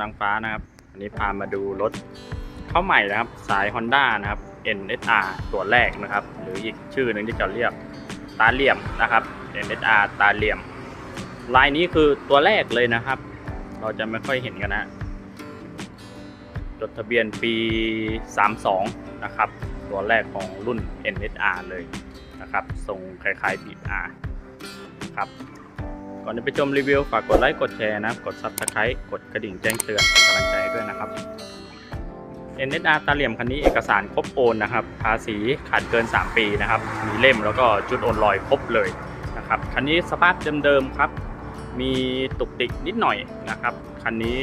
นางฟ้านะครับ อันนี้พามาดูรถเข้าใหม่นะครับ สาย Honda นะครับ NSR ตัวแรกนะครับ หรืออีกชื่อหนึ่งที่จะเรียกตาเหลี่ยมนะครับ NSR ตาเหลี่ยม ลายนี้คือตัวแรกเลยนะครับ เราจะไม่ค่อยเห็นกันนะจดทะเบียนปี 32 นะครับ ตัวแรกของรุ่น NSR เลยนะครับทรงคล้ายๆ BR ครับ ก่อนจะไปชมรีวิวฝากกดไลค์กดแชร์นะกด Subscribe กดกระดิ่งแจ้งเตือนเป็นกำลังใจด้วยนะครับ NSR ตาเหลี่ยมคันนี้เอกสารครบโอนนะครับภาษีขาดเกิน 3 ปีนะครับ มีเล่มแล้วก็จุดโอนลอยครบเลยนะครับคันนี้สภาพเดิมๆครับ มีตุกติกนิดหน่อยนะครับคันนี้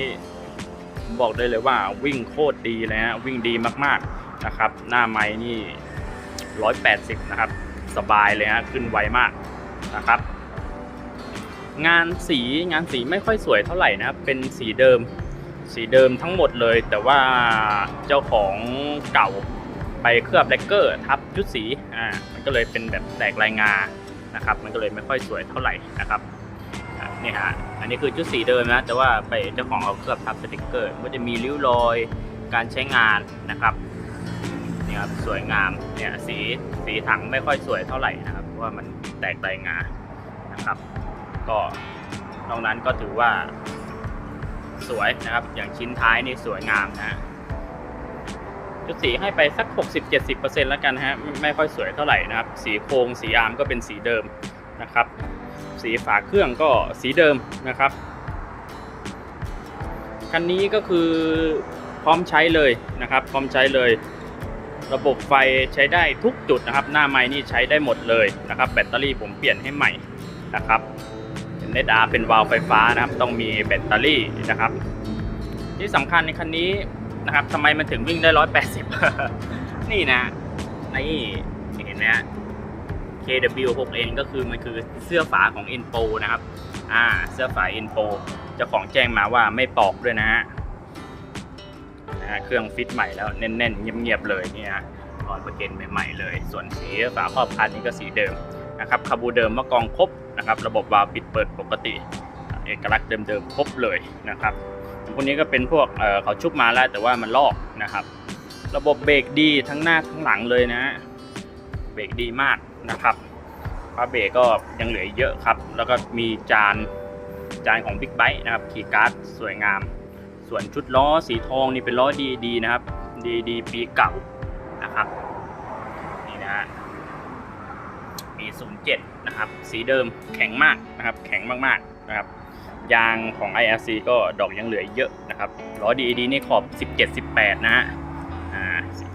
บอกได้เลยว่าวิ่งโคตรดีเลยฮะวิ่งดีมากๆนะครับ หน้าไม้นี่ 180 นะครับ สบายเลยฮะขึ้นไวมากนะครับ งานสีงานสีไม่ค่อยสวยเท่าไหร่นะเป็นสีเดิม สีเดิมทั้งหมดเลย แต่ว่าเจ้าของเก่าไปเคลือบแลกเกอร์ทับชุดสีอ่ามันก็เลยเป็นแบบแตกลายงานะครับมันก็เลยไม่ค่อยสวยเท่าไหร่นะครับนี่ฮะอันนี้คือชุดสีเดิมนะแต่ว่าไปเจ้าของเอาเคลือบทับสติกเกอร์มันจะมีริ้วรอยการใช้งานนะครับนี่ครับสวยงามเนี่ยสีสีถังไม่ค่อยสวยเท่าไหร่นะครับเพราะว่ามันแตกลายงานะครับ ก็นอกนั้นก็ถือว่า สวยนะครับ อย่างชิ้นท้ายนี่สวยงามนะฮะชุดสีให้ไปสัก 60-70%แล้วกันฮะไม่ค่อยสวยเท่าไหร่นะครับ สีโครงสีอาร์มก็เป็นสีเดิมนะครับ สีฝาเครื่องก็สีเดิมนะครับคันนี้ก็คือพร้อมใช้เลยนะครับ พร้อมใช้เลย ระบบไฟใช้ได้ทุกจุดนะครับ หน้าไม้นี่ใช้ได้หมดเลยนะครับ แบตเตอรี่ผมเปลี่ยนให้ใหม่นะครับ เนดาเป็นวาล์วไฟฟ้านะครับ ต้องมีแบตเตอรี่นะครับ ที่สำคัญในคันนี้นะครับทำไมมันถึงวิ่งได้ 180 นี่นะนี่เห็นไหมฮะ KW6N ก็คือมันคือเสื้อฝาของ Info นะครับ อ่า เสื้อฝา Info เจ้าของแจ้งมาว่าไม่ปอกด้วยนะฮะนะฮะเครื่องฟิตใหม่แล้วแน่นๆเงียบๆเลยนี่ฮะร้อยเปอร์เซ็นต์ใหม่ๆเลย ส่วนสีฝาครอบคันนี้ก็สีเดิม นะครับคาบูเดิมมะกองครบนะครับระบบวาล์วปิดเปิดปกติ เอกลักษณ์เดิมๆครบเลยนะครับพวกนี้ก็เป็นพวกเเขาชุบมาแล้วแต่ว่ามันลอกนะครับ ระบบเบรกดีทั้งหน้าทั้งหลังเลยนะฮะเบรกดีมากนะครับพาเบรกก็ยังเหลือเยอะครับ แล้วก็มีจานจานของบิ๊กไบค์นะครับคีย์การ์ดสวยงาม ส่วนชุดล้อสีทองนี่เป็นล้อดีดีนะครับ ดีดีปีเก่านะครับนี่นะฮะปี 07 นะครับ สีเดิมแข็งมากนะครับ แข็งมากๆนะครับ ยางของ IRC ก็ดอกยังเหลือเยอะนะครับล้อ DED นี่ขอบ 17 18 นะฮะ อ่า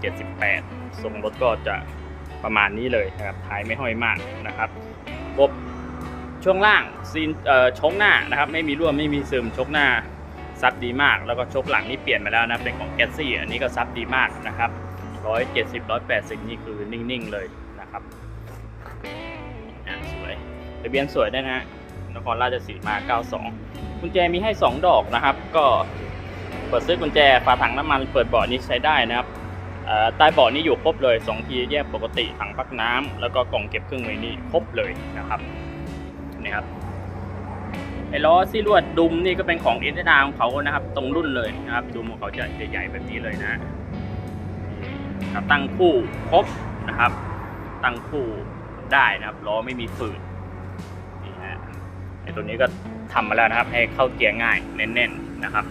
17 18 ทรงรถก็จะประมาณนี้เลยนะครับ ท้ายไม่ห้อยมากนะครับรบบช่วงล่างซีนเอ่อชกหน้านะครับ ไม่มีรั่วไม่มีซึมชกหน้าซับดีมาก แล้วก็ชกหลังนี่เปลี่ยนมาแล้วนะ เป็นของแกซี่อันนี้ก็ซับดีมากนะครับ170 180 นี่คือนิ่งๆเลยนะครับ ทะเบียนสวยได้วยนะฮะนครราชสีมา 92 กุญแจมีให้ 2 ดอกนะครับ ก็เปิดซื้อกุญแจฝาถังน้ำมันเปิดเบาะนี้ใช้ได้นะครับเอ่อใต้เบาะนี้อยู่ครบเลย 2 ทีแยกปกติถังพักน้ำแล้วก็กล่องเก็บเครื่องมือนี่ครบเลยนะครับนี่ครับไอ้ล้อซี่ลวดดุมนี่ก็เป็นของเอสดาของเขานะครับ ตรงรุ่นเลยนะครับดุมของเขาจะใหญ่ๆแบบนี้เลยนะนี่ครับตั้งคู่ครบนะครับ ตั้งคู่ได้นะครับล้อไม่มีฝืดนี่ฮะไอ ตัวนี้ก็ทำมาแล้วนะครับ ให้เข้าเกียร์ง่ายเน้นๆนะครับ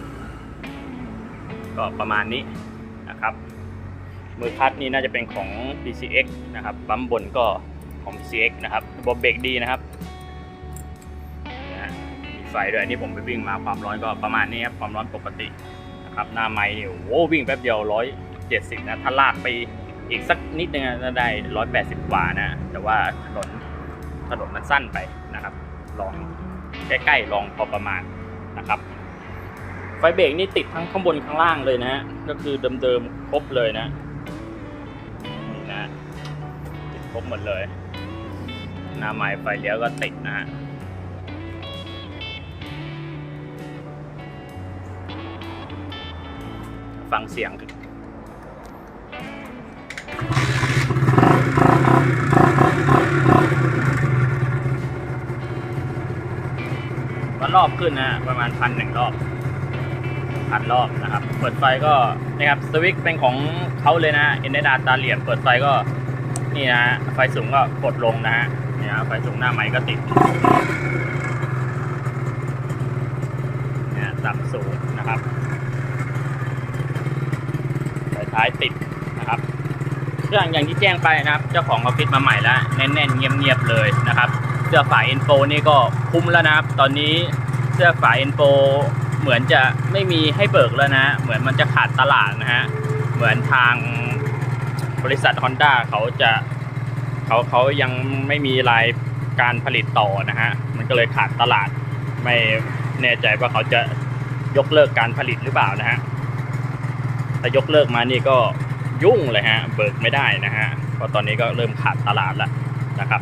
ก็ประมาณนี้นะครับมือคัดนี่น่าจะเป็นของ PCX นะครับปั๊มบนก็ของ PCX นะครับระบบเบรกดีนะครับมีไฟด้วยนนี้ผมไปวิ่งมาความร้อนก็ประมาณนี้ครับความร้อนปกตินะครับหน้าไม้เนี่ยโอ้วิ่งแป๊บเดียวร้อยเจ็ดสิบนะถ้าลากไปอีกสักนิดนึงจะได้ร้อยแปดสิบกว่านะ แต่ว่าถนนถนนมันสั้นไปนะครับลอง ใกล้ๆลองพอประมาณนะครับ ไฟเบรกนี่ติดทั้งข้างบนข้างล่างเลยนะฮะก็คือเดิมๆครบเลยนะนี่นะติดครบหมดเลยหน้าไม้ไฟเลี้ยวก็ติดนะฮะฟังเสียง ก็รอบขึ้นนะ ประมาณพันหนึ่งรอบพันรอบนะครับ เปิดไฟก็นะครับสวิตช์เป็นของเขาเลยนะเอ็นเดาตาเหลี่ยมเปิดไฟก็นี่นะไฟสูงก็กดลงนะฮะเนี่ยไฟสูงหน้าไม้ก็ติดเนี่ยต่ำสูงนะครับไฟท้ายติดนะครับ เครื่องอย่างที่แจ้งไปนะครับ เจ้าของเขาฟิตมาใหม่แล้วแน่นๆเงียบๆเลยนะครับ สื้อฝายอินโฟนี่ก็คุ้มแล้วนะครับ ตอนนี้เสื้อฝายอินโฟเหมือนจะไม่มีให้เบิกแล้วนะ เหมือนมันจะขาดตลาดนะฮะ เหมือนทางบริษัท Honda เขาจะเขาเขายังไม่มีรายการผลิตต่อนะฮะ มันก็เลยขาดตลาด ไม่แน่ใจว่าเขาจะยกเลิกการผลิตหรือเปล่านะฮะ ถ้ายกเลิกมานี่ก็ยุ่งเลยฮะ เบิกไม่ได้นะฮะ เพราะตอนนี้ก็เริ่มขาดตลาดแล้วนะครับ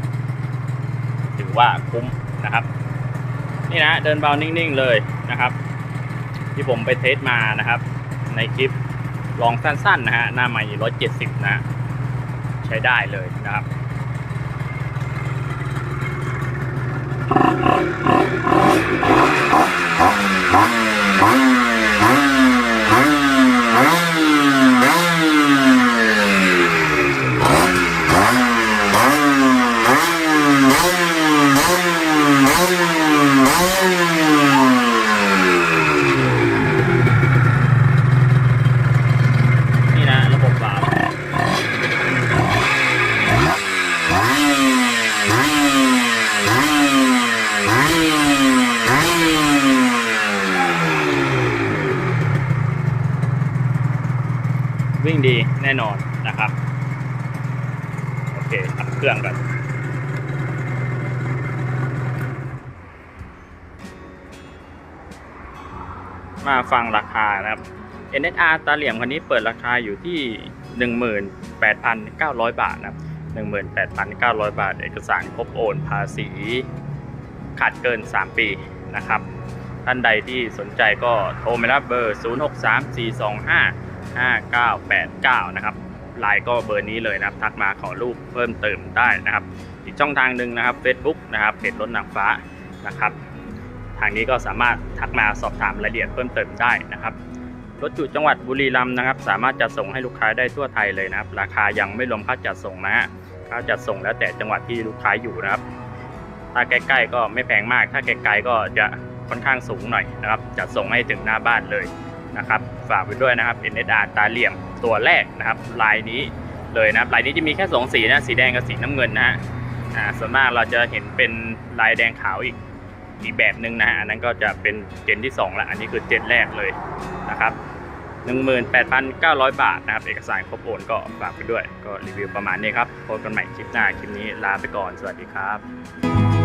ว่าคุ้มนะครับ นี่นะเดินเบานิ่งๆเลยนะครับ ที่ผมไปเทสมานะครับ ในคลิปลองสั้นๆนะฮะหน้าใหม่ร้อยเจ็ดสิบนะใช้ได้เลยนะครับนี่นะระบบวาล์ววิ่ งดีแน่นอนนะครับ โอเคขับเครื่องกันมาฟังราคานะครับ NSR ตาเหลี่ยมคันนี้เปิดราคาอยู่ที่ 18,900 บาทนะครับ 18,900 บาท เอกสารครบโอนภาษีขาดเกิน 3 ปีนะครับ ท่านใดที่สนใจก็โทรมารับเบอร์ 5989 นะครับไลน์ก็เบอร์นี้เลยนะครับ ทักมาขอรูปเพิ่มเติมได้นะครับ อีกช่องทางหนึ่งนะครับ Facebook นะครับเพจรถนางฟ้านะครับ ทางนี้ก็สามารถทักมาสอบถามรายละเอียดเพิ่มเติมได้นะครับรถจุจังหวัดบุรีรัมย์นะครับ สามารถจัดส่งให้ลูกค้าได้ทั่วไทยเลยนะครับ ราคายังไม่รวมค่าจัดส่งนะฮะค่าจัดส่งแล้วแต่จังหวัดที่ลูกค้าอยู่นะครับ ถ้าใกล้ๆก็ไม่แพงมาก ถ้าไกลๆก็จะค่อนข้างสูงหน่อยนะครับ จัดส่งให้ถึงหน้าบ้านเลย นะครับฝากไว้ด้วยนะครับ NSR ตาเหลี่ยมตัวแรกนะครับ ลายนี้เลยนะครับลายนี้จะมีแค่สองสีนะสีแดงกับสีน้ำเงินนะฮะอ่าส่วนมากเราจะเห็นเป็นลายแดงขาวอีกอีกแบบหนึ่งนะฮะอันนั้นก็จะเป็นเจนที่2ละอันนี้คือเจนแรกเลยนะครับ18,900 บาทนะครับ เอกสารครบโอนก็ฝากไปด้วย ก็รีวิวประมาณนี้ครับพบกันใหม่คลิปหน้า คลิปนี้ลาไปก่อน สวัสดีครับ